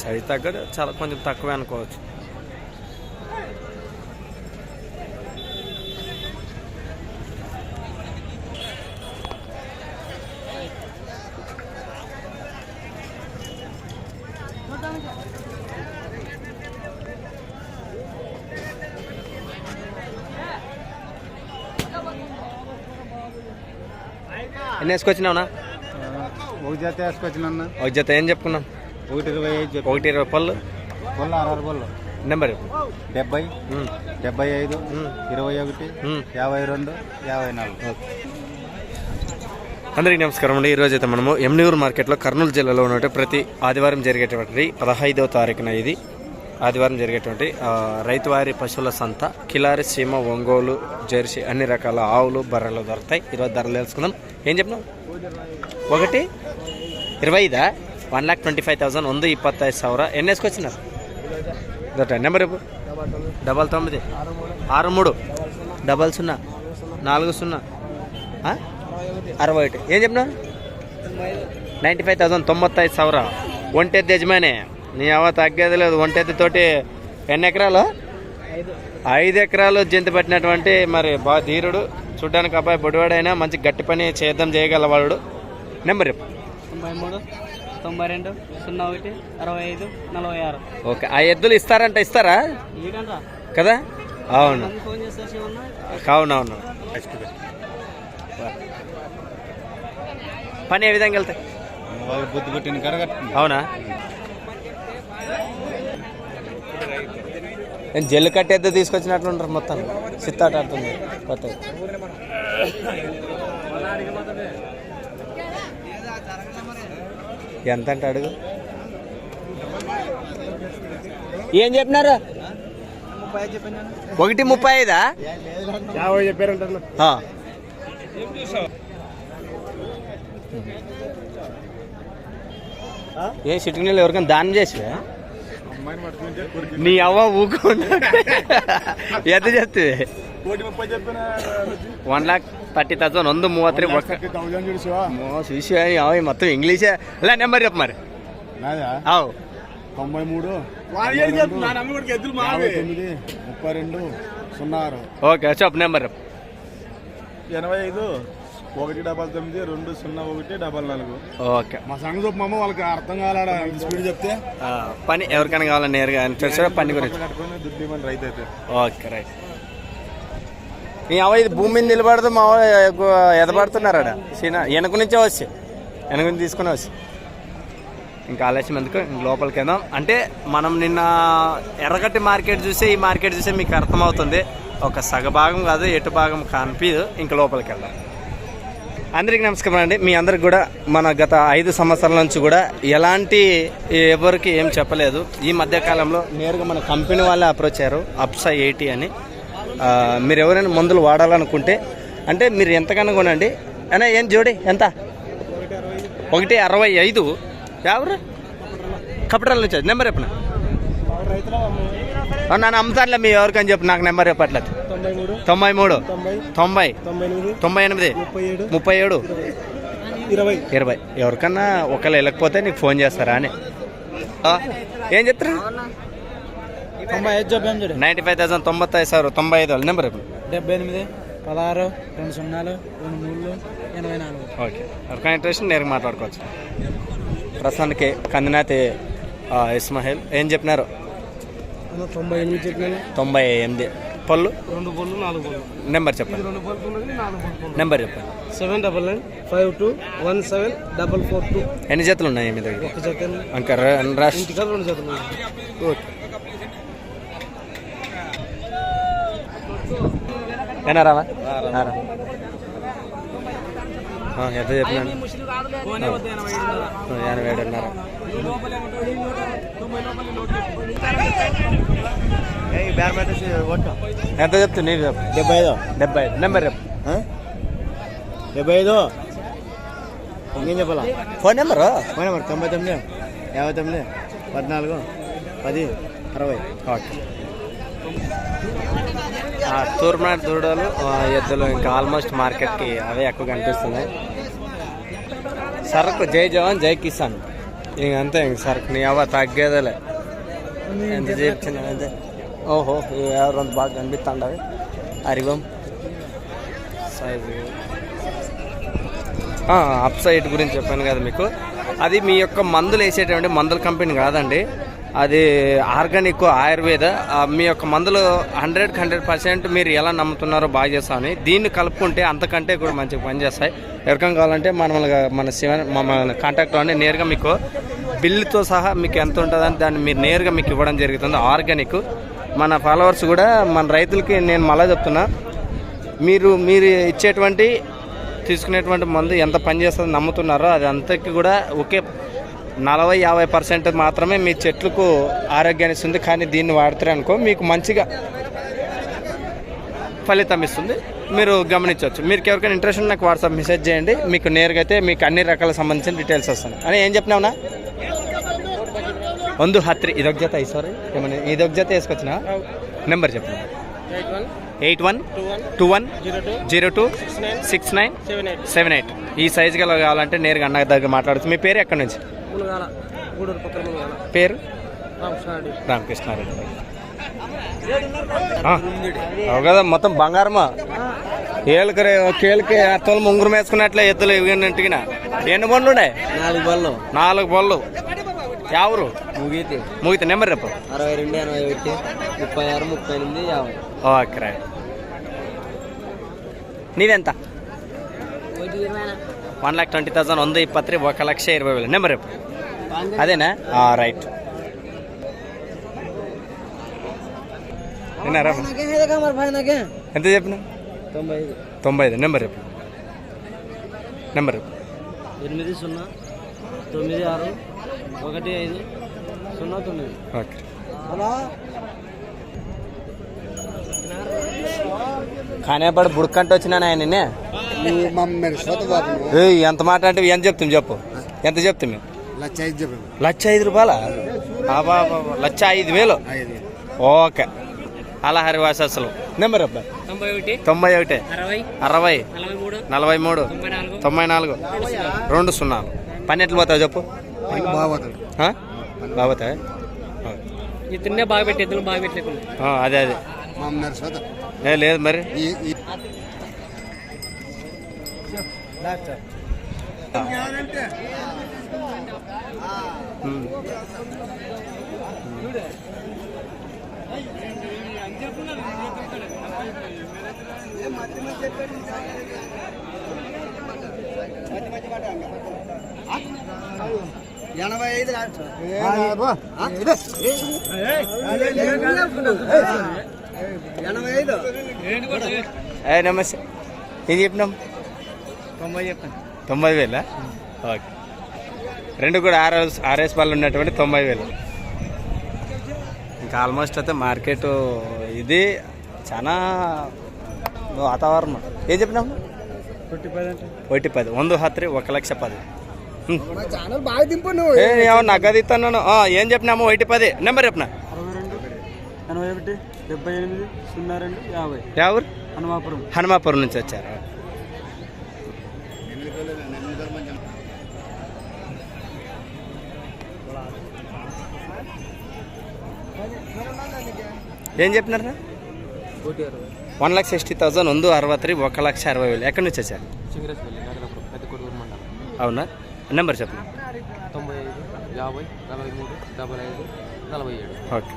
Size తగ్గదు చాలా కొంచెం తక్కువే అనుకోవచ్చు. ఎన్ని వేసుకొచ్చినావునా? ఒక జత వేసుకొచ్చిన ఒక జత ఏం చెప్పుకున్నాం ఒకటి ఇరవై ఐదు ఒకటి ఇరవై పళ్ళు. బొల్ల అరవై బొల్లు నెంబర్ డెబ్బై. డెబ్బై ఐదు. ఇరవై ఒకటి. యాభై రెండు. యాభై నాలుగు. అందరికీ నమస్కారం అండి. ఈరోజు అయితే మనము ఎమ్నూరు మార్కెట్లో కర్నూలు జిల్లాలో ఉన్నటువంటి ప్రతి ఆదివారం జరిగేటువంటి పదహైదవ తారీఖున ఇది. ఆదివారం జరిగేటువంటి రైతువారి పశువుల సంత కిలారి సీమ ఒంగోలు జెర్సీ అన్ని రకాల ఆవులు బర్రెలు దొరుకుతాయి. ఈరోజు ధరలు తెలుసుకుందాం. ఏం చెప్పినాం ఒకటి? ఇరవై ఐదా one lakh twenty five thousand ಒಂದು ಇಪ್ಪತ್ತೈದು ಸಾವಿರ ಎಣ್ಣೆ వేసుకొచ్చినారు దొట్ట నెంబర్ ఇవ్వు డబల్ తొమ్మిది ఆరు మూడు డబల్ సున్నా నాలుగు సున్నా ఆ? అరవై ఒకటి ఏం చెప్పినా నైంటీ ఫైవ్ థౌసండ్ తొంభత్తైదు ಸಾವಿರ ఒంటెద్దు యజమాని నీ అవ తగ్గేది లేదు ఒంటెద్దు తోటి ఎన్ని ఎకరాలు ఐదు ఎకరాలు జంతు పట్టినటువంటి మరి బా ధీరుడు చూడ్డానికి అబ్బాయి బొడివాడైనా మంచి గట్టి పని చేద్దాం చేయగలవాడు నెంబర్ చెప్పు తొంభై రెండు సున్నా ఒకటి అరవై ఐదు నలభై ఆరు ఓకే ఆ ఎద్దులు ఇస్తారంట ఇస్తారా? కదా? అవును. అవునవును. పని ఏ విధంగా వెళ్తాయి? వాళ్ళు బుద్ధి పుట్టిన అవునా? నేను జల్లు కట్టేద్దు తీసుకొచ్చినట్లుంటారు మొత్తం. సిత్తాట ఆడుతుంది. కొత్త ఎంత అంటే అడుగు ఏం చెప్పినారు? ఒకటి ముప్పై ఐదా యాభై చెప్పారంటారు ఆ. ఏ సిట్టింగ్ నీళ్ళు ఎవరికైనా దానం చేసివా? నీ అవ్వ ఊకుండా ఎంత చెప్తే? వన్ లాక్ థర్టీ థౌసండ్ ಒಂದು ಮೂವತ್ತು ఒక్క థౌజండ్ చూసావా చూసి అవి మొత్తం ఇంగ్లీషే ఇలా నెంబర్ చెప్పు మరి నాదా అవు తొంభై మూడు యాభై తొమ్మిది ముప్పై రెండు సున్నా ఆరు ఓకే చెప్పు నెంబర్ చెప్పు ఎనభై ఐదు ఒకటి డబల్ తొమ్మిది రెండు సున్నా ఒకటి డబల్ నాలుగు ఓకే మా సంగతి చెప్పమ్మ వాళ్ళకి అర్థం కాలాడ స్పీడ్ చెప్తే ఆ, పని ఎవరికైనా కావాలా నేరుగా ఇంట్రెస్ట్ పని గురించి కట్టుకొని దుడ్డు ఇవ్వమని రైతు అయితే ఓకే రైట్ మీ అవ ఇది భూమి మీద నిలబడదు మా వాళ్ళు ఎదబడుతున్నారాడ సీనా వెనక నుంచే వచ్చి. వెనక నుంచి తీసుకుని వచ్చి. ఇంకా ఆలస్యం ఎందుకు? ఇంక లోపలికి వెళ్దాం. అంటే మనం నిన్న ఎర్రగట్టి మార్కెట్ చూసే ఈ మార్కెట్ చూస్తే మీకు అర్థమవుతుంది. ఒక సగభాగం కాదు ఎటు భాగం కనిపించదు ఇంకా లోపలికి వెళ్దాం. అందరికీ నమస్కారం అండి. మీ అందరికి కూడా మన గత ఐదు సంవత్సరాల నుంచి కూడా ఎలాంటి ఎవరికి ఏం చెప్పలేదు. ఈ మధ్యకాలంలో నేరుగా మన కంపెనీ వాళ్ళే అప్రోచ్ అయ్యారు. అప్సా ఎయిటీ అని. మీరు ఎవరైనా మందులు వాడాలనుకుంటే అంటే మీరు ఎంతకన్నా కొనండి. అనే ఏం జోడి? ఎంత? ఒకటి అరవై ఐదు. ఎవరు? కపటాల నుంచి నెంబర్ చెప్పిన? నన్ను అమ్ముతానులే మీ ఎవరికని చెప్పు. నాకు నెంబర్ చెప్పట్లేదు. తొంభై మూడు. తొంభై. తొంభై ఎనిమిది. ముప్పై ఏడు. ఇరవై. ఇరవై. ఎవరికన్నా ఒకళ్ళు వెళ్ళకపోతే నీకు ఫోన్ చేస్తారా అని. ఏం చెప్తారు తొంభై ఐదు చెప్పాం చూడు. నైంటీ ఫైవ్ థౌసండ్ తొంభై సార్ తొంభై ఐదు వాళ్ళ నెంబర్. డెబ్బై ఎనిమిది పదహారు రెండు సున్నాలు రెండు మూడు ఎనభై నాలుగు. ఓకే. ఎవరికైనా ఇంట్రెస్ట్ నేరుగా మాట్లాడుకోవచ్చు. ప్రస్తుతానికి కందినాతి ఆ, ఇస్మాయిల్ ఏం చెప్పినారు? తొంభై ఎనిమిది చెప్పినాను. తొంభై ఎనిమిది. పళ్ళు? రెండు బొల్లు నాలుగు బొల్లు నెంబర్ చెప్పండి. రెండు బొల్లు నెంబర్ చెప్పండి. Seven double nine five two one seven double four two. ఎన్ని జతలు ఉన్నాయి మీ దగ్గర? ఒక జత ఇంకా రెండు జతలు ఓకే. ఏనా రావా ఎంత చెప్పినాను? ఎనభై ఏడున్నర ఎంత చెప్తుంది నీకు చెప్పు. డెబ్బై ఐదు. డెబ్బై ఐదు. నెంబర్ చెప్పు. డెబ్బై ఐదు. ఇంకేం చెప్పాలా? Phone number? పోయినా మరి తొంభై తొమ్మిది యాభై తొమ్మిది పద్నాలుగు పది అరవై. ఓకే. ఆ, దూడలు ఎద్దులు ఇంకా ఆల్మోస్ట్ మార్కెట్కి అవే ఎక్కువ కనిపిస్తున్నాయి. సరుకు జై జవాన్ జై కిసాన్. ఇంక అంతే ఇంక సరుకు నీ అవ్వ తగ్గేదేలే. ఎంత చెప్తున్నా అంతే. ఓహో ఎవరు అంత బాగా కనిపిస్తుండవి? అరివం సైజు అప్ సైడ్ గురించి చెప్పాను కదా మీకు. అది మీ యొక్క మందులు వేసేటువంటి మందుల కంపెనీ కాదండి. అది ఆర్గానిక్ ఆయుర్వేద. మీ యొక్క మందులు హండ్రెడ్కి హండ్రెడ్ పర్సెంట్ మీరు ఎలా నమ్ముతున్నారో బాగా చేస్తామని దీన్ని కలుపుకుంటే అంతకంటే కూడా మంచిగా పనిచేస్తాయి. ఎవరికం కావాలంటే మనల్ని మన శివ మమ్మల్ని కాంటాక్ట్ అవ్వండి నేరుగా మీకు బిల్లుతో సహా మీకు ఎంత ఉంటుందని దాన్ని మీరు నేరుగా మీకు ఇవ్వడం జరుగుతుంది. ఆర్గానిక్. మన ఫాలోవర్స్ కూడా మన రైతులకి నేను మళ్ళా చెప్తున్నా. మీరు మీరు ఇచ్చేటువంటి తీసుకునేటువంటి మందు ఎంత పనిచేస్తుందో నమ్ముతున్నారో అది అంతకి కూడా ఒకే నలభై యాభై పర్సెంట్ మాత్రమే మీ చెట్లకు ఆరోగ్యాన్ని ఇస్తుంది. కానీ దీన్ని వాడితే అనుకో మీకు మంచిగా ఫలితం ఇస్తుంది. మీరు గమనించవచ్చు. మీరు ఎవరికైనా ఇంట్రెస్ట్ ఉన్న నాకు వాట్సాప్ మెసేజ్ చేయండి. మీకు నేరుగా అయితే మీకు అన్ని రకాల సంబంధించిన డీటెయిల్స్ వస్తాను అని ఏం చెప్పినావునా? వందు హత్రి. ఇదొక ಜೊತೆ ఈసారి ఏమన్నా ఇదొక ಇದೊಕ್ వేసుకొచ్చిన? నెంబర్ ನಂಬರ್ చెప్పు eight one two one zero two six nine seven eight ఈ సైజ్ గల కావాలంటే నేరుగా అన్న దగ్గర మాట్లాడచ్చు. మీ పేరు ఎక్కడి నుంచి? గూడూరు పక్కన పేరు? రామకృష్ణారెడ్డి. రామకృష్ణారెడ్డి మొత్తం బంగారమా? ఏళ్ళకి కేళ్ళకి అత్తలు ముంగురు మేసుకున్నట్లే ఎత్తులు ఇవ్వనంటికినా ఎన్ని బండ్లు నాలుగు బళ్ళు. నాలుగు బళ్ళు. ఎవరు ముగితే. ముగితే నెంబర్ రేపు అరవై రెండు ఎనభై ఒకటి ముప్పై ఆరు ముప్పై ఎనిమిది ఓకే నీదెంత? వన్ ల్యాక్ ట్వంటీ థౌసండ్ వంద ఇప్పత్రి ఒక లక్ష ఇరవై వేలు. నెంబర్ రేపు అదేనా? రైట్ విన్నారా? ఎంత చెప్పిన తొంభై ఐదు. తొంభై ఐదు నెంబర్ రేపు నెంబర్ రేపు ఎనిమిది సున్నా తొమ్మిది ఆరు ఒకటి ఐదు సున్నా తొమ్మిది. ఓకే. హలో కానేపడి బుడకంట వచ్చినా నిన్నే? మమ్మల్ని సొంత బాబు. ఏయ్, ఎంత మాట అంటే ఎంత చెప్తాం చెప్పు? ఎంత చెప్తాం మేము లక్ష ఐదు రూపాయల? లక్ష ఐదు వేలు? ఓకే. అలా హరివాస అసలు. నెంబర్ అబ్బాయి తొంభై ఒకటి అరవై నలభై మూడు తొంభై నాలుగు. రెండు సున్నాలు. పని ఎట్లు పోతావు చెప్పు? ఈ తిన్నే బాగా పెట్టి ఎద్దులు బాగా పెట్టలేకుండా అదే అదే. ఏ లేదు మరి. ఎనభై ఐదు ఎనభై ఐదు ఏ నమస్తే. ఏం చెప్పినాం? తొంభై చెప్పండి. తొంభై వేలా? ఓకే. రెండు కూడా ఆర్ఎస్ ఆర్ఎస్ బాల్ ఉన్నటువంటి తొంభై వేలు. ఇంకా ఆల్మోస్ట్ అయితే మార్కెట్ ఇది చాలా వాతావరణం. ఏం చెప్పినాం ఫిఫ్టీ పది అంటే ఒకటి పది. వంద హత్రి ఒక లక్ష పది. నగదు ఇస్తాను ఏం చెప్పినాము? ఒకటి పది. నెంబర్ చెప్పిన? ఎనభై ఒకటి డెబ్బై ఎనిమిది సున్నా రెండు యాభై. హనుమాపురం. హనుమాపురం నుంచి వచ్చారు. ఏం చెప్పినారు? వన్ లాక్ సిక్స్టీ థౌసండ్ ಒಂದು అరవై ఒక లక్ష అరవై వేలు. ఎక్కడి నుంచి వచ్చారు? అవునా? నెంబర్ చెప్పండి తొంభై ఐదు యాభై నలభై మూడు డెబ్బై ఐదు నలభై ఏడు. ఓకే.